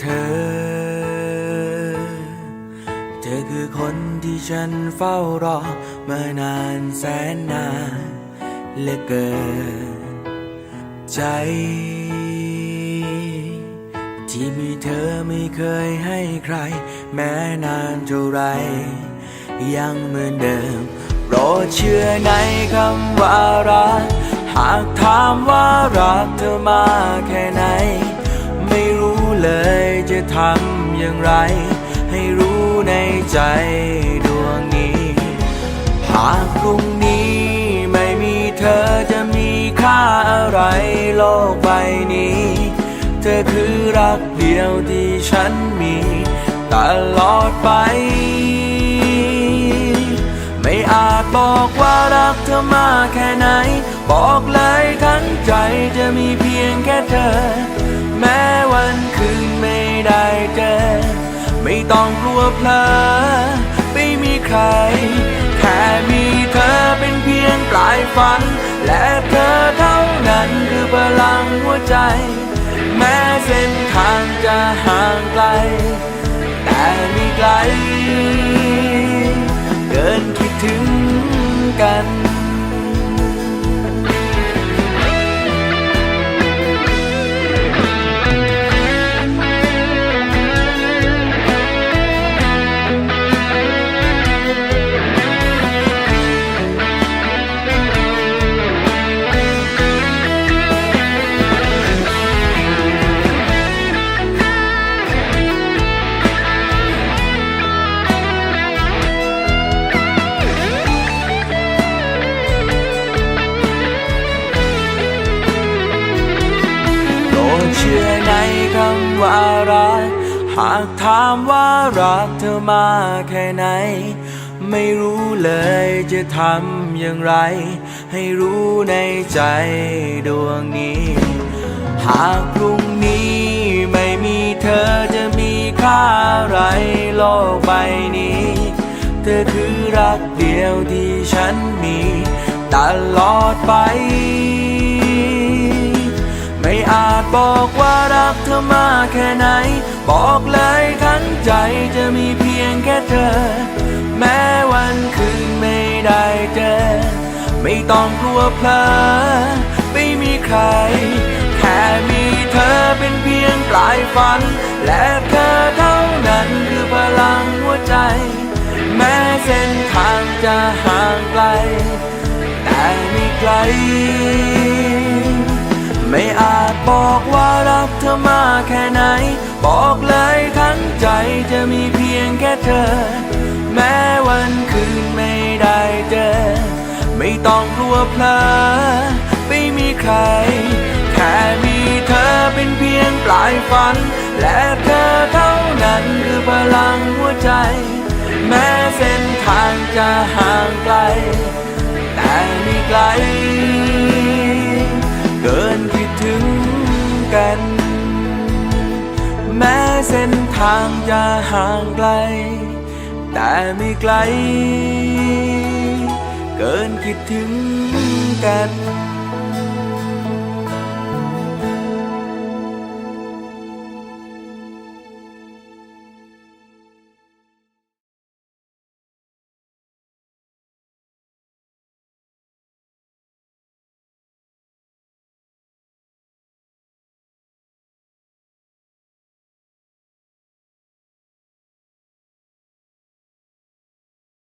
เธอ เธอคือคนที่ฉันเฝ้ารอมานานแสนนานเหลือเกิน ใจ ที่มีเธอไม่เคยให้ใคร แม้นานเท่าไร ยังเหมือนเดิมโปรดเชื่อในคำว่ารัก หากถามว่ารักเธอมาแค่ไหน ไม่รู้เลย ทำอย่างไร ให้รู้ในใจดวงนี้ หากพรุ่งนี้ไม่มีเธอจะมีค่าอะไรโลกใบนี้ เธอคือรักเดียวที่ฉันมีตลอดไปไม่อาจบอกว่ารักเธอมากแค่ไหน บอกเลยทั้งใจจะมีเพียงแค่เธอ ต้องกลัวเพลอไม่มีใคร แค่มีเธอเป็นเพียงปลายฝัน และเธอเท่านั้นคือพลังหัวใจ แม้เส้นทางจะห่างไกล แต่ไม่ไกลเกินคิดถึงกัน เชื่อในคำว่ารัก หากถามว่ารักเธอมากแค่ไหน ไม่รู้เลยจะทำอย่างไร ให้รู้ในใจดวงนี้ หากพรุ่งนี้ไม่มีเธอจะมีค่าอะไรโลกใบนี้ เธอคือรักเดียวที่ฉันมีตลอดไป ไม่อาจบอกว่ารักเธอมากแค่ไหน บอกเลยทั้งใจจะมีเพียงแค่เธอ แม้วันคืนไม่ได้เจอ ไม่ต้องกลัวเพลอไม่มีใคร แค่มีเธอเป็นเพียงปลายฝัน และเธอเท่านั้นคือพลังหัวใจ แม้เส้นทางจะห่างไกล แต่ไม่ไกล ไม่อาจบอกว่ารักเธอมากแค่ไหน บอกเลยทั้งใจจะมีเพียงแค่เธอ แม้วันคืนไม่ได้เจอ ไม่ต้องกลัวเพลอไม่มีใคร แค่มีเธอเป็นเพียงปลายฝัน และเธอเท่านั้นคือพลังหัวใจ แม้เส้นทางจะห่างไกล แต่ไม่ไกล กัน แม้เส้นทางจะห่างไกล แต่ไม่ไกล เกินคิดถึงกัน